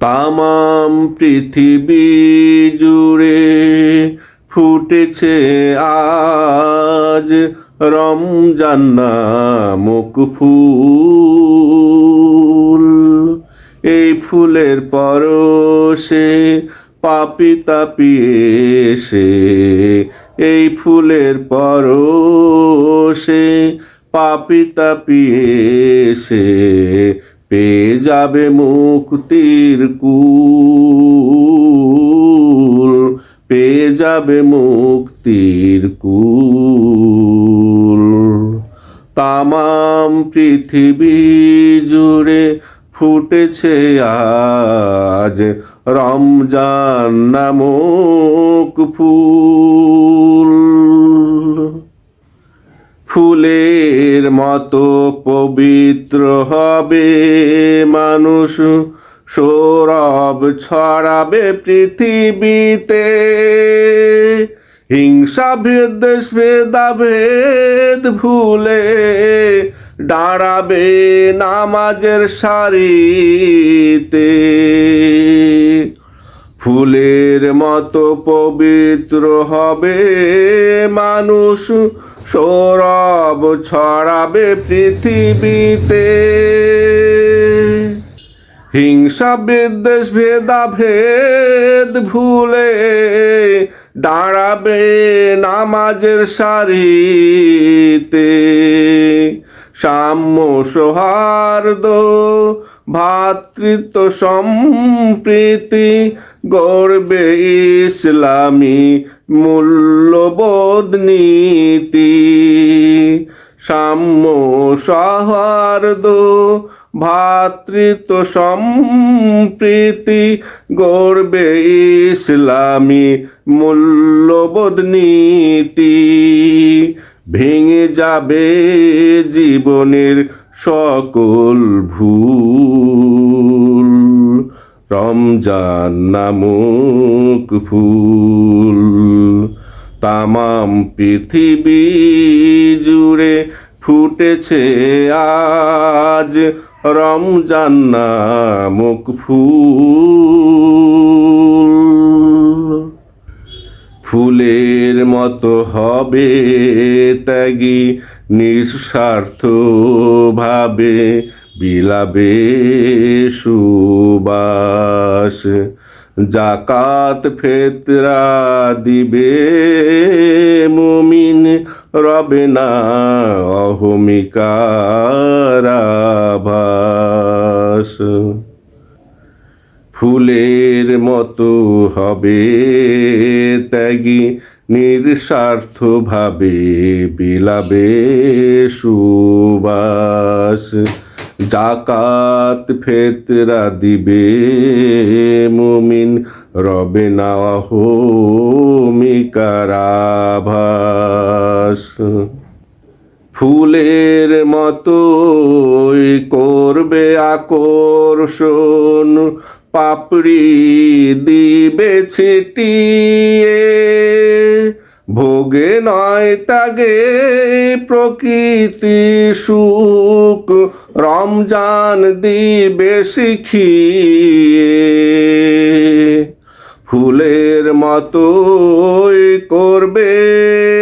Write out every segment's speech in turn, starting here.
তামাম পৃথিবী জুড়ে ফুটেছে আজ রমজান নামক ফুল। এই ফুলের পরশে পাপি তাপিয়েছে এই ফুলের পরশে পাপি তাপিয়েছে পেয়ে যাবে মুক্তির কুল পেয়ে যাবে মুক্তির কুল। তামাম পৃথিবী জুড়ে ফুটেছে আজ রমজান নামক ফুল। ফুলের মতো পবিত্র হবে মানুষ, সৌরভ ছড়াবে পৃথিবীতে। হিংসা ভেদ ভেদাভেদ ভুলে দাঁড়াবে নামাজের সারিতে। ফুলের মতো পবিত্র হবে মানুষ সৌরভ ছড়াবে পৃথিবীতে। হিংসা, বিদ্বেষ, ভেদাভেদ ভুলে দাঁড়াবে নামাজের সারিতে। সাম্য সৌহার্দ ভাতৃত্ব সম্প্রীতি গর্বে ইসলামী মূল্যবোধ নীতি। সাম্য সৌহার্দ ভাতৃত্ব সম্প্রীতি গর্বে ইসলামী মূল্যবোধ নীতি। ভেঙে যাবে জীবনের সকল ভুল। রমজান নামক ফুল। তামাম পৃথিবী জুড়ে ফুটেছে আজ রমজান নামক ফুল ফুলের মতো হবে ত্যাগী নিঃস্বার্থ ভাবে বিলাবে সুবাস। জাকাত ফেতরা দিবে মুমিন রবে না, অহমিকার আভাস ফুলের মতো হবে ত্যাগী, নিঃস্বার্থ ভাবে বিলাবে সুবাস। জাকাত ফেতরা দিবে মুমিন, রবে না হোমিকার আভাস ফুলের মতোই করবে আকর্ষণ, পাপড়ি দিবে ছিটিয়ে। ভোগে নয় তাগে প্রকৃতি সুখ। রমজান দিবে শিখিয়ে। ফুলের মতোই করবে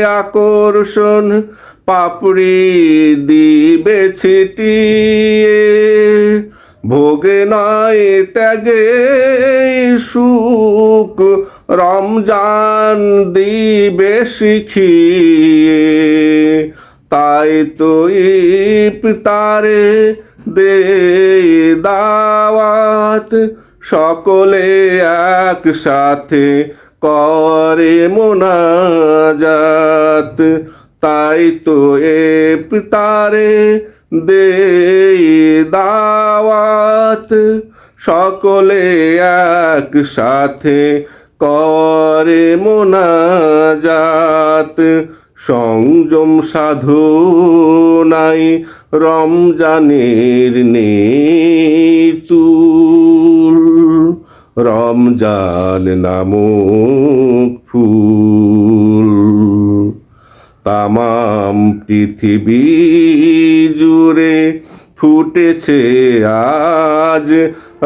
আকর্ষণ, পাপড়ি দিবে ছিটিয়ে। ভোগে নয় ত্যাগে সুখ রমজান দিবে শিখিয়ে, তাই তো পিতারে দে দাওয়াত। সকলে একসাথে করে মোনাজাত। তাই তো এ পিতারে দে দাওয়াত। সকলে একসাথে করে মোনাজাত। সংযম সাধনাই রমজানের নেতুল। রমজান নামক ফুল। তামাম পৃথিবী জুড়ে ফুটেছে আজ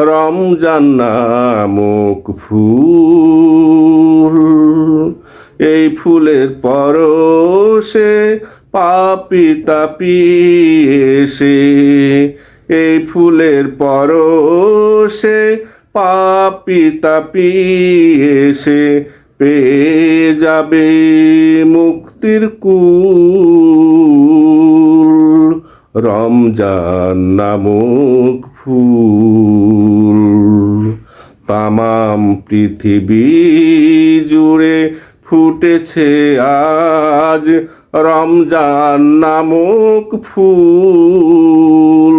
রমজান নামক ফুল। এই ফুলের পরশে পাপি তাপি এসে, এই ফুলের পরশে পাপি তাপি এসে পেয়ে যাবে মুক্তির কুল রমজান নামক ফুল তামাম পৃথিবী জুড়ে ফুটেছে আজ রমজান নামক ফুল।